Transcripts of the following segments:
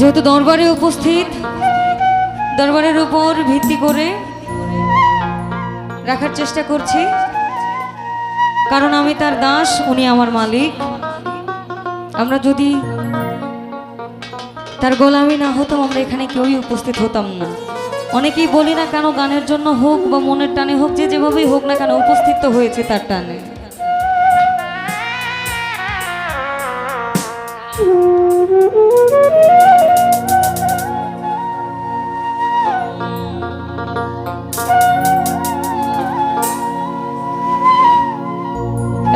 যেহেতু দরবারে উপস্থিত, দরবারের উপর ভিত্তি করে রাখার চেষ্টা করছি। কারণ আমি তার দাস, উনি আমার মালিক। আমরা যদি তার গোলামি না হতাম, আমরা এখানে কেউই উপস্থিত হতাম না। অনেকেই বলি না কেন গানের জন্য হোক বা মনের টানে হোক, যে যেভাবেই হোক না কেন উপস্থিত হয়েছে তার টানে।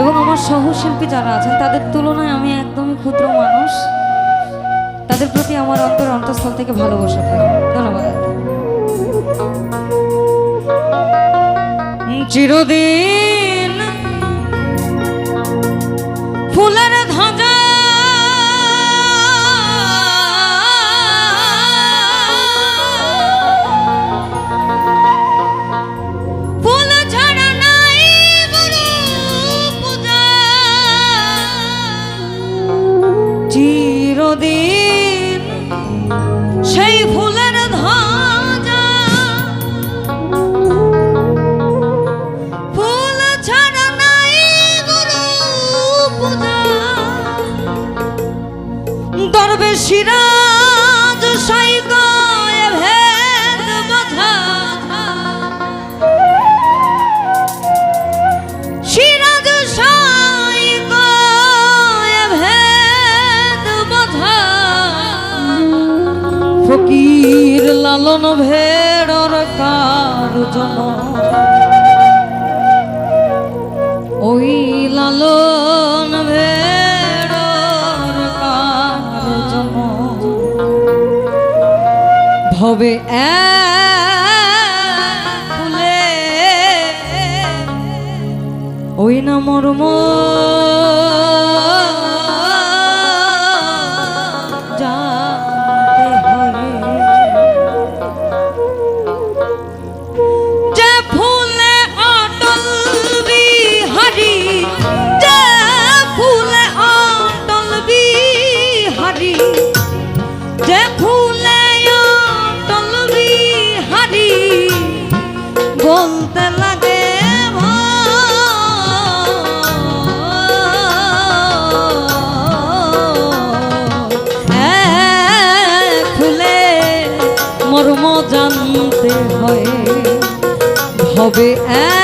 এবং আমার সহশিল্পী যারা আছেন, তাদের তুলনায় আমি একদমই ক্ষুদ্র মানুষ। তাদের প্রতি আমার অন্তর অন্তঃস্থল থেকে ভালোবাসা থাকে। ধন্যবাদ। চিরদিন ফুলের ধাঁজা লালন ভেড়র কার জন ওই লালন ভেড়র কার জন ভবে এক হবে এক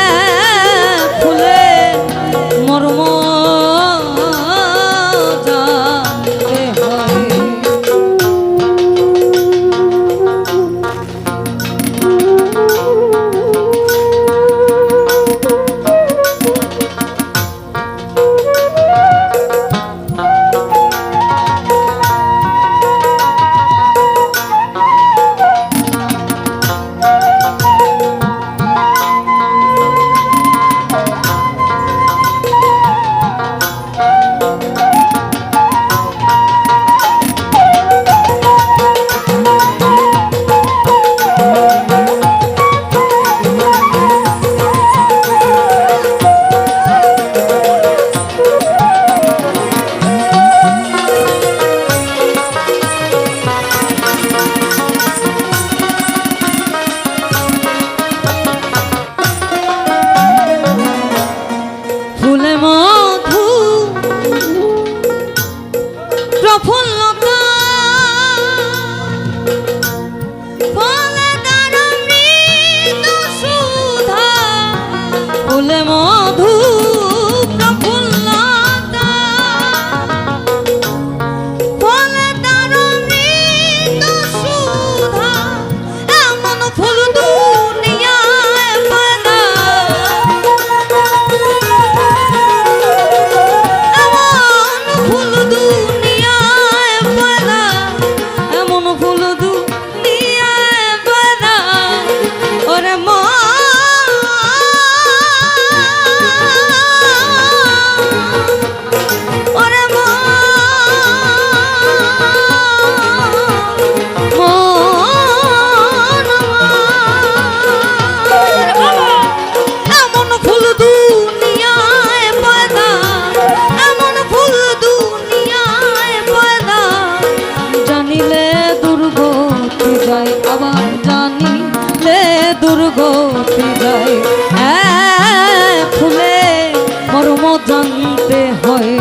হয়।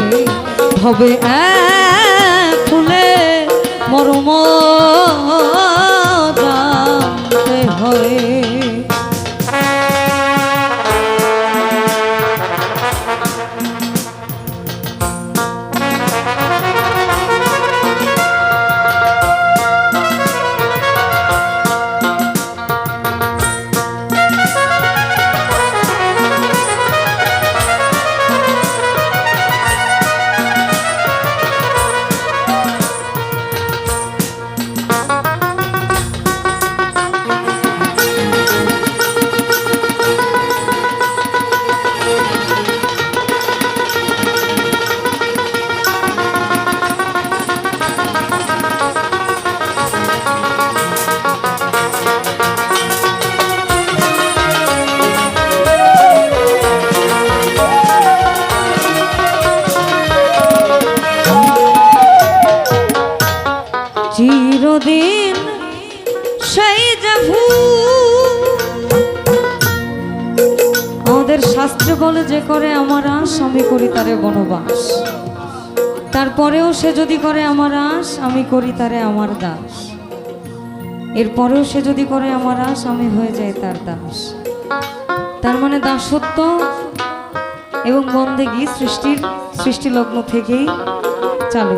হবে এক করে আমার আশ, আমি করি তারে বনবাস। তারপরেও সে যদি করে আমার আশ, আমি করি তারে আমার দাস। এরপরেও সে যদি করে আমার আশ, আমি হয়ে যাই তার দাস। তার মানে দাসত্ব এবং বন্দেগী সৃষ্টির সৃষ্টি লগ্ন থেকেই চালু।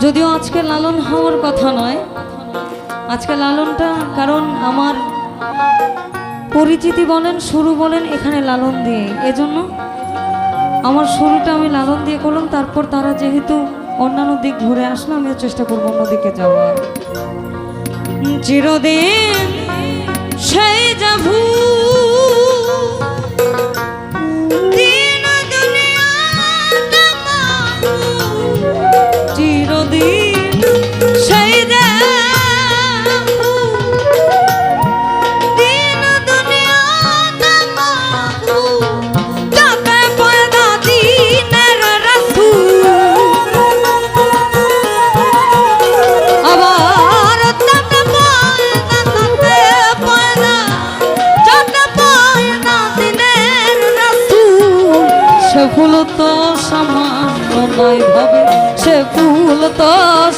যদিও আজকে লালন হওয়ার কথা নয়, আজকে লালনটা কারণ আমার পরিচিতি বলেন শুরু বলেন, এখানে লালন দিয়ে। এজন্য আমার শুরুটা আমি লালন দিয়ে করলাম, তারপর তারা যেহেতু অন্যান্য দিক ঘুরে আসলো, আমিও চেষ্টা করব অন্যদিকে যাওয়ার। চিরদিন সেই যা দিন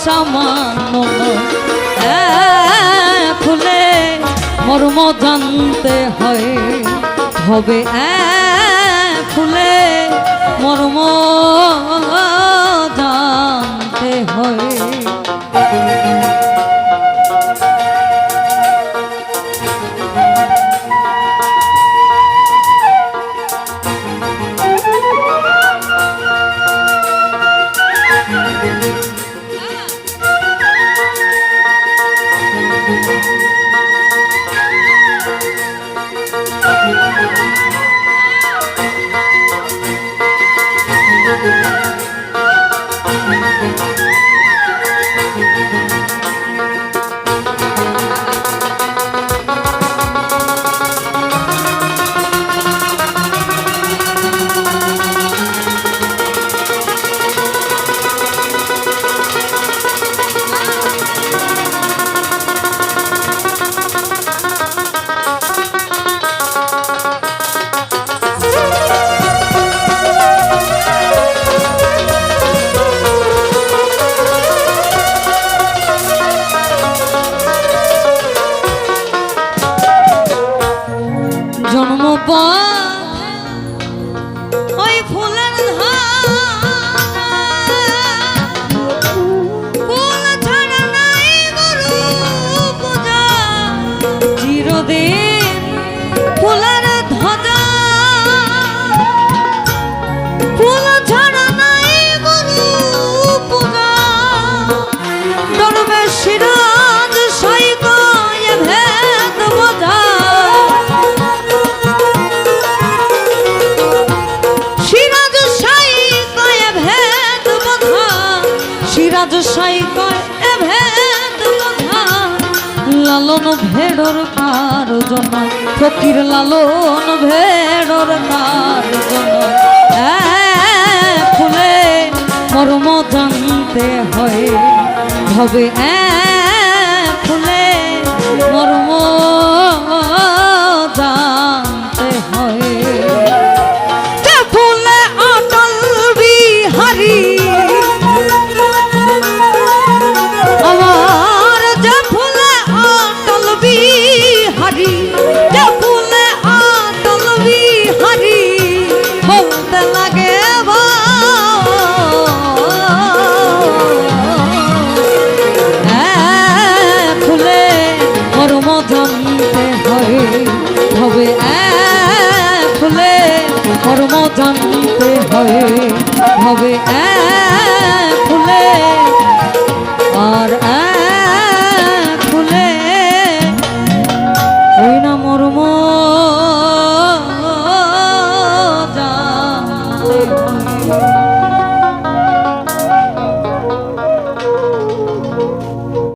সামান্য খুলে মর্ম জানতে হয় হবে। ফুলে মর্ম জানতে হয়। ভেড়র কার জন্য ফকির লালন ভেড়র কার জন্য ফুলে মর্ম জানতে হয় হবে ফুলে মর্ম হবে।